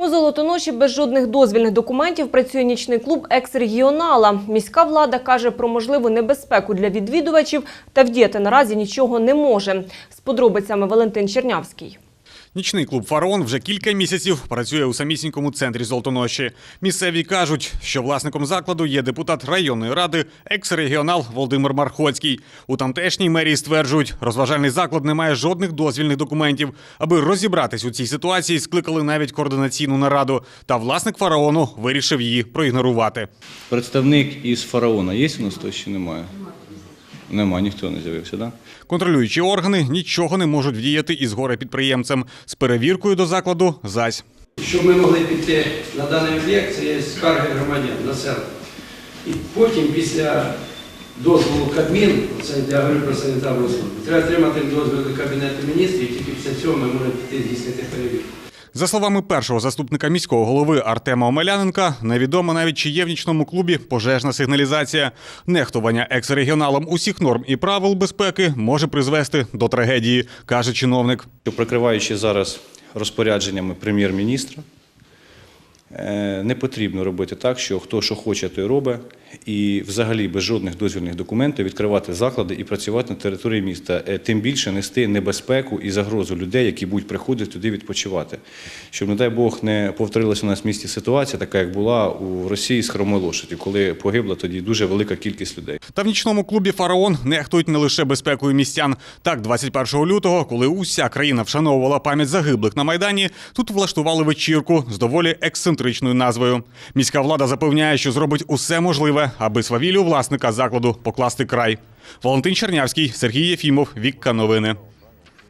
У Золотоноші без жодних дозвільних документів працює нічний клуб «Екс-регіонала». Міська влада каже про можливу небезпеку для відвідувачів та вдіяти наразі нічого не може. З подробицями Валентин Чернявський. Нічний клуб Фараон вже кілька місяців працює у самісінькому центрі Золотоноші. Місцеві кажуть, що власником закладу є депутат районної ради, екс-регіонал Володимир Мархольський. У тамтешній мерії стверджують, розважальний заклад не має жодних дозвільних документів. Аби розібратись у цій ситуації, скликали навіть координаційну нараду. Та власник фараону вирішив її проігнорувати. Представник із фараона є у нас то чи немає? Нема, ніхто не з'явився, так? Да? Контролюючі органи нічого не можуть вдіяти із горе підприємцем. З перевіркою до закладу зась. Щоб ми могли піти на даний об'єкт, це є скарги громадян, населення. І потім, після дозволу Кабмін, це я говорю про санітарну службу, треба отримати дозвіл до Кабінету міністрів, і тільки після цього ми можемо піти здійснити перевірку. За словами першого заступника міського голови Артема Омеляненка, невідомо навіть чи є в нічному клубі пожежна сигналізація. Нехтування екс-регіоналом усіх норм і правил безпеки може призвести до трагедії, каже чиновник. Прикриваючи зараз розпорядженнями прем'єр-міністра, не потрібно робити так, що хто що хоче, той робить, і взагалі без жодних дозвільних документів відкривати заклади і працювати на території міста, Е, тим більше нести небезпеку і загрозу людей, які будуть приходити туди відпочивати. Щоб, не дай Бог, не повторилася у нас в місті ситуація, така як була у Росії з хромою лошаді, коли погибла тоді дуже велика кількість людей. Та в нічному клубі Фараон нехтують не лише безпекою містян. Так, 21 лютого, коли уся країна вшановувала пам'ять загиблих на майдані, тут влаштували вечірку з доволі ексцентричною назвою. Міська влада запевняє, що зробить усе можливе, аби свавілю власника закладу покласти край. Валентин Чернявський, Сергій Єфімов, Вікка Новини.